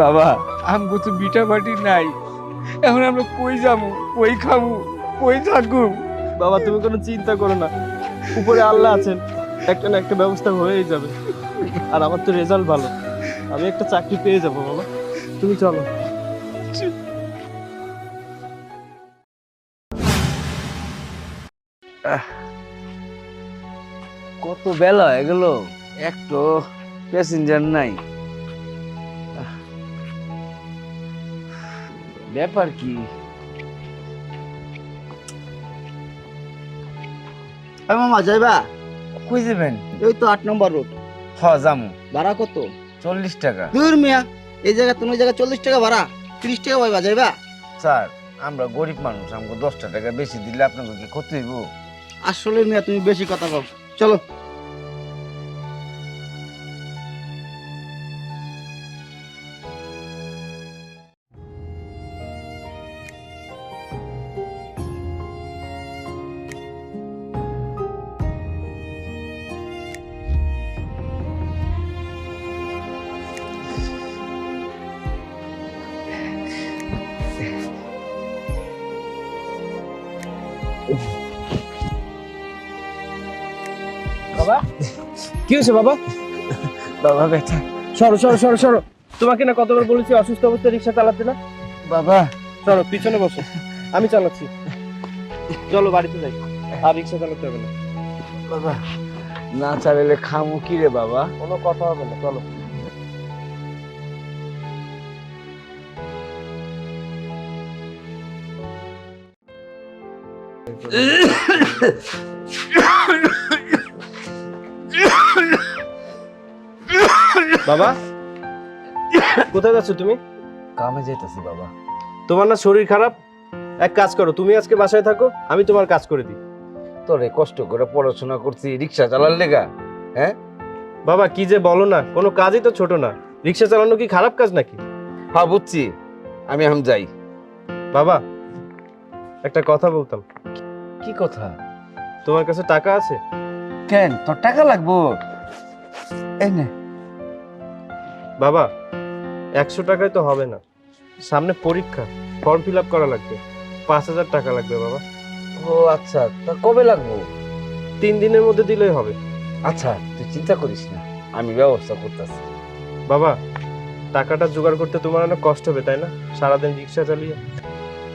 বাবা, আমগো তো বিটা বাটি নাই। এখন আমরা কই যাব, কই খাব, কই থাকব? বাবা, তুমি কোনো চিন্তা করো না। উপরে আল্লাহ আছেন, একটা না একটা ব্যবস্থা হয়েই যাবে। আর আমার তো রেজাল্ট ভালো। আমি একটা চাকরি পেয়ে যাব, বাবা। তুমি চলো। কত বেলা হয়ে গেল? একটু প্যাসেঞ্জার নাই। ব্যাপার কি? এই মামা যাইবা? কই যাবেন? এই তো আট নম্বর রোড। হ জামু ভাড়া কত? চল্লিশ টাকা। দূর মিয়া এই জায়গা তুমি জায়গা চল্লিশ টাকা ভাড়া তিরিশ টাকা পাইবা যাইবা? স্যার আমরা গরিব মানুষ আমাকে দশটা টাকা বেশি দিলে আপনাকে কি ক্ষতি হইব? আসলে মিয়া তুমি বেশি কথা কও। চলো। বাবা? কি হয়েছে বাবা? বাবা ব্যথা সরো সরো সরো সরো। তোমাকে না কতবার বলেছি অসুস্থ অবস্থায় রিক্সা চালাতে না? বাবা। সরো পিছনে বসো। আমি চালাচ্ছি। চলো বাড়িতে যাই। আর রিক্সা চালাতে হবে না। বাবা না চালালে খামু কি রে বাবা? কোনো কথা হবে না চলো। বাবা? কোথায় যাচ্ছ তুমি? কামে যাইতেছি বাবা। তোমার না শরীর খারাপ? এক কাজ করো তুমি আজকে বাসায় থাকো আমি তোমার কাজ করে দিই। তোরে কষ্ট করে পড়াশোনা করছি রিক্সা চালার লেগা হ্যাঁ? বাবা কি যে বলো না কোনো কাজই তো ছোট না। রিক্সা চালানো কি খারাপ কাজ নাকি? হ্যাঁ বুঝছি। আমি এখন যাই। বাবা একটা কথা বলতাম। কি কথা? তোমার কাছে টাকা আছে? কেন? তোর টাকা লাগবো। এই নে। বাবা একশো টাকায় তো হবে না। সামনে পরীক্ষা ফর্ম ফিল আপ করা লাগবে। পাঁচ হাজার টাকা লাগবে বাবা। ও আচ্ছা তা কবে লাগবো? তিন দিনের মধ্যে দিলেই হবে। আচ্ছা তুই চিন্তা করিস না আমি ব্যবস্থা করতেছি। বাবা টাকাটা জোগাড় করতে তোমার অনেক কষ্ট হবে তাই না? সারাদিন রিক্সা চালিয়ে।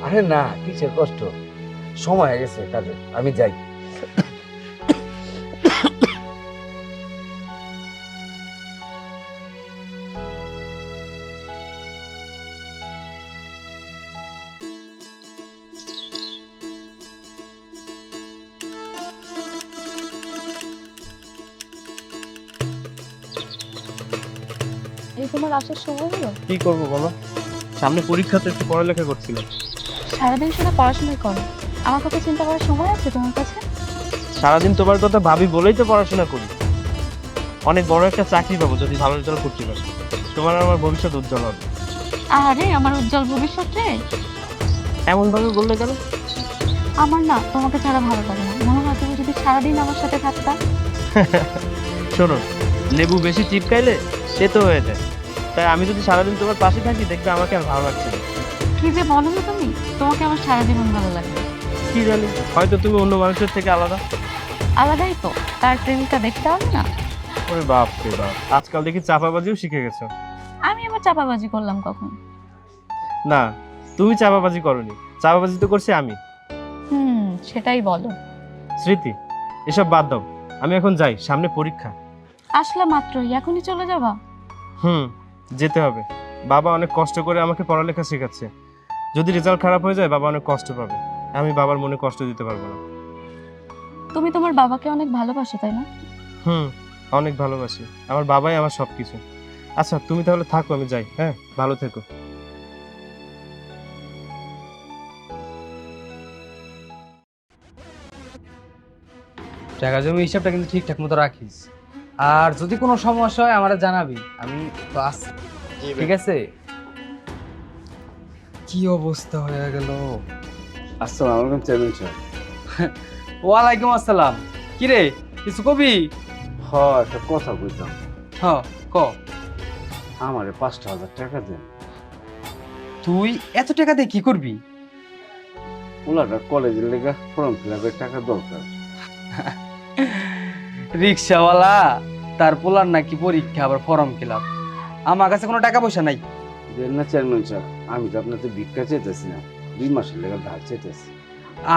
আরে না কিসের কষ্ট? সময় হয়ে গেছে কাজে আমি যাই। এই তোমার আসার সময় হলো? কি করব বাবা সামনে পরীক্ষাতে একটু পড়ালেখা করছিলাম। সারাদিন শুধু পড়াশোনাই করো। আমার কথা চিন্তা করার সময় আছে তোমার কাছে? সারাদিন তোমার কথা ভাবি বলেই তো পড়াশোনা করি। অনেক বড় একটা চাকরি পাবো যদি ভালো রেজাল্ট করতে পারি। তোমার আর আমার ভবিষ্যৎ উজ্জ্বল হবে। আরে আমার উজ্জ্বল ভবিষ্যৎ রে? এমন ভাবে বললে কেন? আমার না তোমাকে ছাড়া ভালো লাগে না। মনে হয় তুমি যদি সারাদিন আমার সাথে থাকতা। শোনো লেবু বেশি চিপকাইলে সে তো হয়ে যায়। তাই আমি যদি সারাদিন তোমার পাশে থাকি দেখবে আমাকে আর ভালো লাগছে না। কি যে বলো না তুমি তোমাকে আমার সারা জীবন ভালো লাগবে কি জানি? হয়তো তুমি অন্য মানুষের থেকে আলাদা। আলাদাই তো। তার প্রেমিকা দেখতে হবে না। ওরে বাপ রে বাপ। আজকাল দেখি চাপাবাজিও শিখে গেছো। আমি আবার চাপাবাজি করলাম কখন? না তুমি চাপাবাজি করনি। চাপাবাজি তো করছি আমি। হুম সেটাই বলো। স্মৃতি এসব বাদ দাও। আমি এখন যাই সামনে পরীক্ষা। আসলে মাত্রই এখনই চলে যাবা? হুম যেতে হবে। বাবা অনেক কষ্ট করে আমাকে পড়ালেখা শেখাচ্ছে। যদি রেজাল্ট খারাপ হয়ে যায় বাবা অনেক কষ্ট পাবে। আমি বাবার মনে কষ্ট দিতে পারব না। তুমি তোমার বাবাকে অনেক ভালোবাসো তাই না? হুম অনেক ভালোবাসি। আমার বাবাই আমার সব কিছু আচ্ছা তুমি তাহলে থাকো আমি যাই হ্যাঁ? ভালো থেকো। টাকা জমি হিসাবটা কিন্তু ঠিকঠাক মতো রাখিস। আর যদি কোনো সমস্যা হয় আমারে জানাবি। আমি তো আছি। ঠিক আছে? কি অবস্থা হয়ে গেল? আসসালামু আলাইকুম চেয়ারম্যান সাহেব। ওয়ালাইকুম আসসালাম। কি রে কিছু কবি? হ একটা কথা বুঝলাম হ ক। আমারে পাঁচটা হাজার টাকা দেন তুই এত টাকা দিয়ে কি করবি? ওলাটা কলেজের লেগা ফর্ম ফিল আপের টাকা দরকার। রিক্সাওয়ালা তার পোলার নাকি পরীক্ষা আবার ফর্ম ফিলাপ আমার কাছে কোনো টাকা পয়সা নাই। দেন না চেয়ারম্যান সাহেব আমি তো আপনার ভিক্ষা চাইতেছি না। দুই মাসের লেগা ধার চাইতেছি।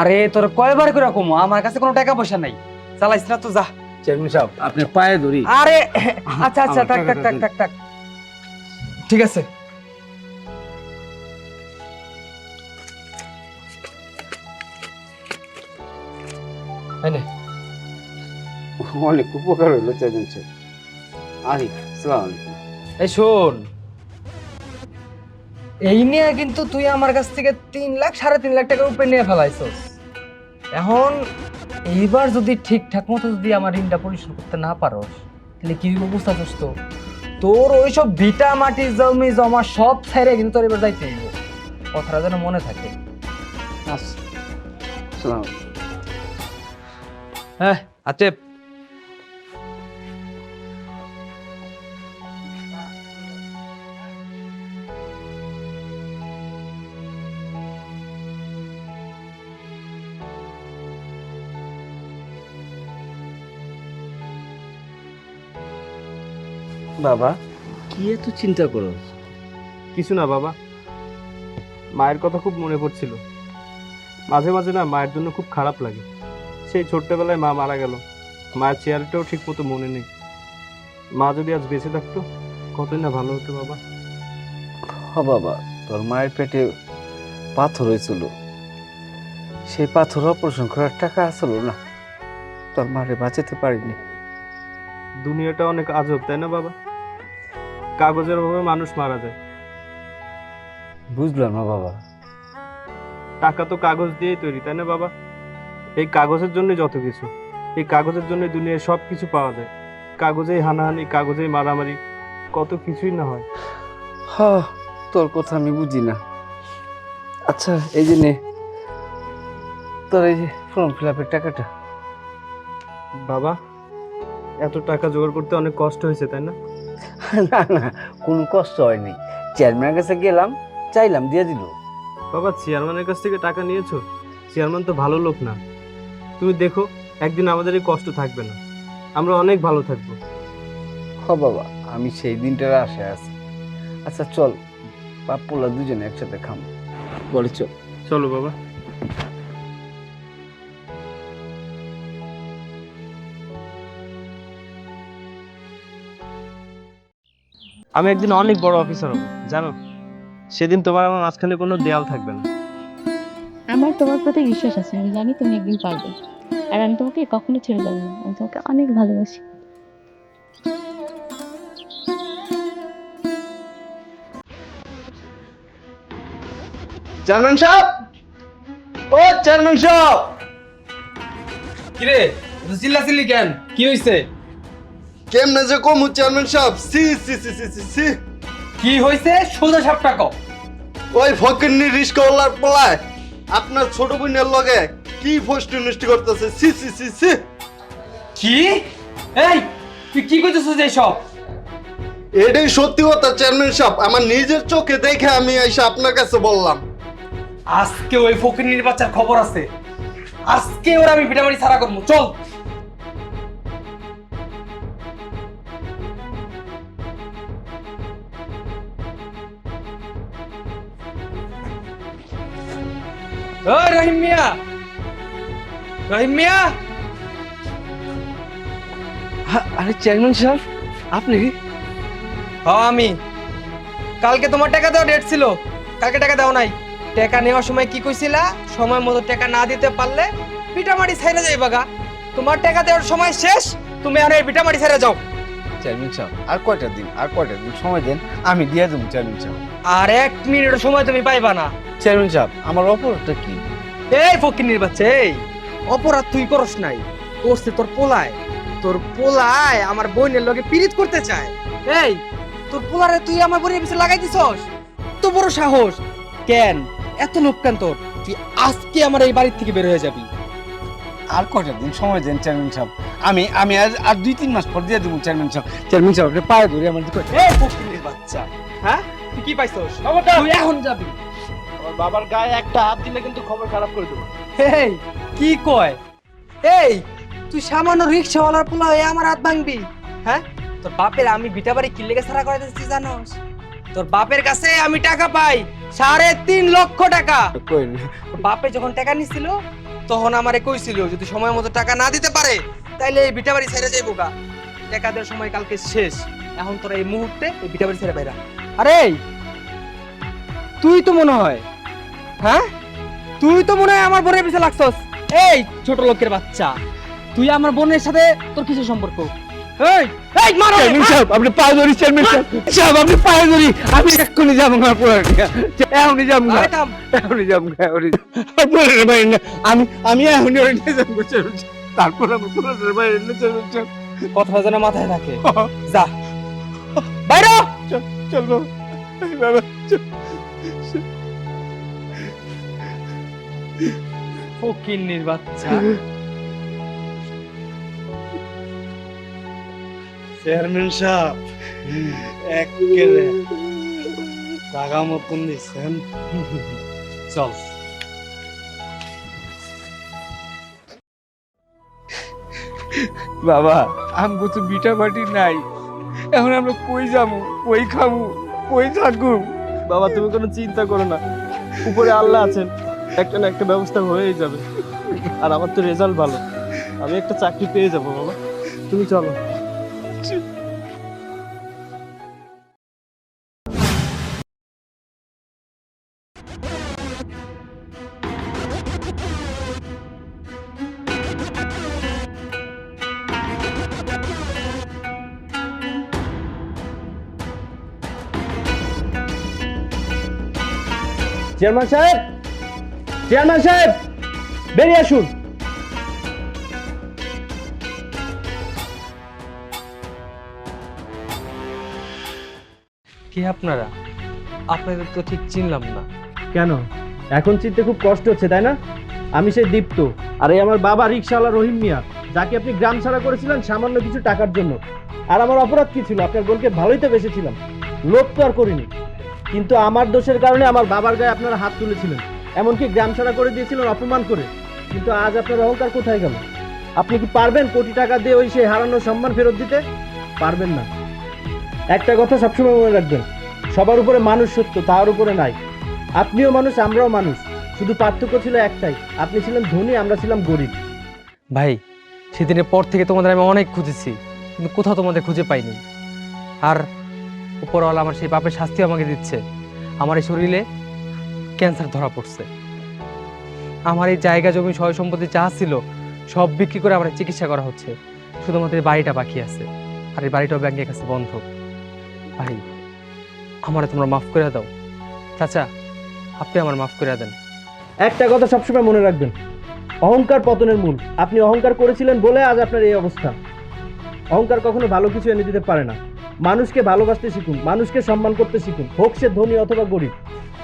আরে তোর কয়বার করে কমো? আমার কাছে কোনো টাকা পয়সা নাই। চালাইস না তো যা। চেয়ারম্যান সাহেব আপনার পায়ে ধরি। আরে আচ্ছা আচ্ছা থাক থাক থাক থাক থাক। ঠিক আছে। অনেক উপকার হইল চেয়ারম্যান সাহেব। আরে সালাম আলাইকুম। এই শোন এই নিয়ে কিন্তু তুই আমার কাছ থেকে তিন লাখ, সাড়ে তিন লাখ টাকার উপরে নিয়ে ফেলাইছস। এখন এইবার যদি ঠিকঠাক মতো যদি আমার ঋণটা পরিশোধ করতে না পারোস, তাহলে কি হইব বুঝতেছস তো? তোর ওইসব ভিটা মাটি জমি জমা সব ছেড়ে কিন্তু তোর এবার যাইতে হইব। কথাটা যেন মনে থাকে। হ্যাঁ আচ্ছা। বাবা। কি এত চিন্তা করো? কিছু না বাবা। মায়ের কথা খুব মনে পড়ছিল। মাঝে মাঝে না মায়ের জন্য খুব খারাপ লাগে। সেই ছোট্টবেলায় মা মারা গেল। মায়ের চেয়ারটাও ঠিক মতো মনে নেই। মা যদি আজ বেঁচে থাকতো কতই না ভালো হতো বাবা। হ বাবা তোর মায়ের পেটে পাথর হয়েছিল। সেই পাথর অপারেশন করার টাকা আসলো না। তোর মারে বাঁচাতে পারিনি। দুনিয়াটা অনেক আজব তাই না বাবা? কাগজের অভাবে মানুষ মারা যায়। বুঝলাম না বাবা। টাকা তো কাগজ দিয়েই তৈরি তাই না বাবা? এই কাগজের জন্য যত কিছু এই কাগজের জন্য দুনিয়ায় সব কিছু পাওয়া যায়। কাগজেই হানাহানি কাগজেই মারামারি কত কিছুই না হয়। হ তোর কথা আমি বুঝি না। আচ্ছা এই যে নে তোর এই যে ফর্ম ফিল আপের টাকাটা। বাবা এত টাকা জোগাড় করতে অনেক কষ্ট হয়েছে তাই না? না না কোনো কষ্ট হয়নি। চেয়ারম্যানের কাছে গেলাম চাইলাম দিয়ে দিল। বাবা চেয়ারম্যানের কাছ থেকে টাকা নিয়েছো? চেয়ারম্যান তো ভালো লোক না। তুমি দেখো একদিন আমাদের এই কষ্ট থাকবে না। আমরা অনেক ভালো থাকব। হ বাবা আমি সেই দিনটার আশায় আছি। আচ্ছা চল পাপ্পুলা দুজনে একসাথে খাম। বলে চল চলো বাবা। আমি একদিন অনেক বড় অফিসার হব জানো? সেদিন তোমার আমার মাঝখানে কোনো দেয়াল থাকবে না। আমার তোমার প্রতি বিশ্বাস আছে আমি জানি তুমি একদিন পারবে। আর আমি তোমাকে কখনো ছেড়ে যাব না আমি তোমাকে অনেক ভালোবাসি। চেয়ারম্যান সাহেব! ও চেয়ারম্যান সাহেব! কিরে চিল্লা চিল্লি কেন? কি হইছে? কেমনে যে কম চেয়ারম্যান সাহেব? C C C C C C. কি হইছে? সোজা সাপটা কও। ওই ফকিন্নি রিস্কওয়ালার পলায় আপনার ছোট বোনের লগে কি ফষ্টি নষ্টি করতেছে? সি সি সি সি। কি? এই তুই কি কইতেছিস এইসব? এটাই সত্যি কথা চেয়ারম্যান সাহেব। আমার নিজের চোখে দেখে আমি এসে আপনার কাছে বললাম। আজকে ওই ফকিনীর বাচ্চার খবর আছে। আজকে ওরা আমি ভিটামারি ছাড়া করব। চল। ওই রহিম মিয়া। রহিম মিয়া। আরে চেয়ারম্যান সাহেব আপনি? হ্যাঁ আমি। কালকে তোমার টাকা দেওয়া ডেট ছিল। কালকে টাকা দাও নাই। টাকা নেওয়ার সময় কি কইছিলা? সময় মতো টাকা না দিতে পারলে পিটামাটি ছাইরা যাইবা গা। তোমার টাকা দেওয়ার সময় শেষ তুমি আর এই পিটামাটি ছাইরা যাও। চেয়ারম্যান সাহেব আর কয়টা দিন আর কয়টা দিন? সময় দেন আমি দিয়ে দেবো চেয়ারম্যান সাহেব। আর এক মিনিটের সময় তুমি পাইবা না। চেয়ারম্যান সাহেব আমার অপরাধটা কি? এই ফকিনির বাচ্চা এই অপরাধ তুই করস নাই। করছে তোর পোলায়। তোর পোলায় আমার বোনের লগে পীড়িত করতে চায়। এই তোর পোলারে তুই আমার বোনের পিছে লাগাই দিছস? তো বড় সাহস। কেন? এত লোক কেন তোর। তুই আজকে আমার এই বাড়ির থেকে বের হয়ে যাবি। আর কয়টা দিন সময় দেন চেয়ারম্যান সাহেব? আমি আমি আর আর দুই তিন মাস পর দিয়ে দেবো চেয়ারম্যান সাহেব। চেয়ারম্যান সাহেব পায়ে ধরে আমার এই ফকিনির বাচ্চা। বাচ্চা হ্যাঁ? তুই কি পাইছস? তুই এখন যাবি। আমার বাবার গায়ে একটা হাত দিলে কিন্তু খবর খারাপ করে দেবো। এই কি কয়? এই তুই সামান্য রিক্সাওয়ালার পোলা হয়ে আমার হাত ভাঙবি। হ্যাঁ? তোর বাপের আমি বিটা বাড়ি কিল্লে ছাড়া করে দিচ্ছি জানোস? তোর বাপের কাছে আমি টাকা পাই সাড়ে তিন লক্ষ টাকা। বাপে যখন টাকা নিছিল তখন আমারে কইছিল যদি সময় মতো টাকা না দিতে পারে তাইলে এই বিটা বাড়ি ছেড়ে যাইবো গা। টাকা দেওয়ার সময় কালকে শেষ। এখন তোরা এই মুহূর্তে এই বিটা বাড়ি ছেড়ে বাইরা। আরে তুই তো মনে হয় হ্যাঁ? তুই তো মনে হয় আমার বোনের পিছে লাগছস। এই ছোট লোকের বাচ্চা তুই আমার বোনের সাথে তোর কিছু সম্পর্ক? এই এই মারো সাহেব আপনি পায়ে ধরি চেয়ারম্যান সাহেব। সাহেব আপনি পায়ে ধরি। আমি এক্ষুনি যাব না পুরো এখনই যাব না। এখনই যাব না বাইরে আমি আমি এখনই ওই নিয়ে যাব তারপর আমি বাইরে নিয়ে। কথা যেন মাথায় থাকে। যা। বাইরে। চলবো এই বাবা ফকিন্নির বাচ্চা। চেয়ারম্যান সাহেব একেবারে টাকা মতন দিচ্ছেন চল। বাবা আমগো তো বিটা বাটি নাই। এখন আমরা কই যাব কই খাব কই থাকব? বাবা তুমি কোনো চিন্তা করো না। উপরে আল্লাহ আছেন। একটা না একটা ব্যবস্থা হয়েই যাবে। আর আমার তো রেজাল্ট ভালো। আমি একটা চাকরি পেয়ে যাব, বাবা। তুমি চলো। চেয়ারম্যান সাহেব! চেয়ারম্যান সাহেব বেরিয়ে আসুন। কি আপনারা? আপনাদের তো ঠিক চিনলাম না। কেন? এখন চিনতে খুব কষ্ট হচ্ছে তাই না? আমি সেই দীপ্ত আর এই আমার বাবা রিক্সাওয়ালা রহিম মিয়া যাকে আপনি গ্রাম ছাড়া করেছিলেন সামান্য কিছু টাকার জন্য। আর আমার অপরাধ কি ছিল? আপনার বোনকে ভালোই তো বেসেছিলাম লোভ তো আর করিনি। কিন্তু আমার দোষের কারণে আমার বাবার গায়ে আপনারা হাত তুলেছিলেন। এমনকি গ্রাম ছাড়া করে দিয়েছিলেন অপমান করে। কিন্তু আজ আপনার অহংকার কোথায় গেল? আপনি কি পারবেন কোটি টাকা দিয়ে ওই সেই হারানো সম্মান ফেরত দিতে? পারবেন না। একটা কথা সবসময় মনে রাখবেন, সবার উপরে মানুষ সত্য, তার উপরে নাই। আপনিও মানুষ, আমরাও মানুষ। শুধু পার্থক্য ছিল একটাই, আপনি ছিলেন ধনী, আমরা ছিলাম গরিব। ভাই, সেদিনের পর থেকে তোমাদের আমি অনেক খুঁজেছি, কিন্তু কোথাও তোমাদের খুঁজে পাইনি। আর উপরওয়ালা আমার সেই পাপের শাস্তি আমাকে দিচ্ছে। আমার এই শরীরে ক্যান্সার ধরা পড়ছে। আমার এই জায়গা জমি সয় সম্পত্তি যা ছিল, সব বিক্রি করে আমার চিকিৎসা করা হচ্ছে। শুধুমাত্র বাড়িটা বাকি আছে। আর এই বাড়িটাও ব্যাংকের কাছে বন্ধ। ভাই, আমারে তোমরা মাফ করে দাও। চাচা, আপনি আমার মাফ করে দেন। একটা কথা সবসময় মনে রাখবেন। অহংকার পতনের মূল। আপনি অহংকার করেছিলেন বলে আজ আপনার এই অবস্থা। অহংকার কখনো ভালো কিছু এনে দিতে পারে না। মানুষকে ভালোবাসতে শিখুন, মানুষকে সম্মান করতে শিখুন। হোক সে ধনী অথবা গরিব।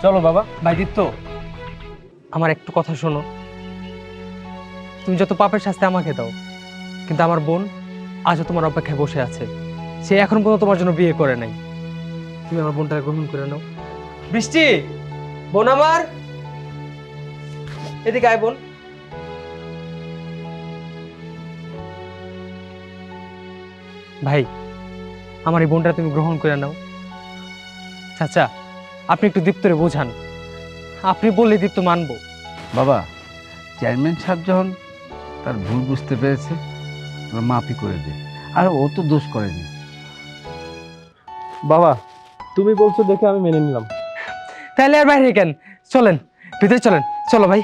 চলো বাবা ভাই দিত্য আমার একটু কথা শোনো। তুমি যত পাপের শাস্তি আমাকে দাও কিন্তু আমার বোন আজও তোমার অপেক্ষায় বসে আছে। সে এখন পর্যন্ত তোমার জন্য বিয়ে করে নাই। তুমি আমার বোনটাকে গ্রহণ করে নাও। বৃষ্টি বোন আমার। এদিকে আয় বোন। ভাই আমার এই বোনটা তুমি গ্রহণ করে নাও। চাচা আপনি একটু দীপ্তরে বোঝান। আপনি বললে দীপ্ত মানব। বাবা চেয়ারম্যান সাহেব যখন তার ভুল বুঝতে পেরেছে আমরা মাফি করে দে আর ও তো দোষ করেনি। বাবা তুমি বলছো দেখে আমি মেনে নিলাম। তাহলে আর বাইরে কেন? চলেন ভিতরে চলেন। চলো ভাই।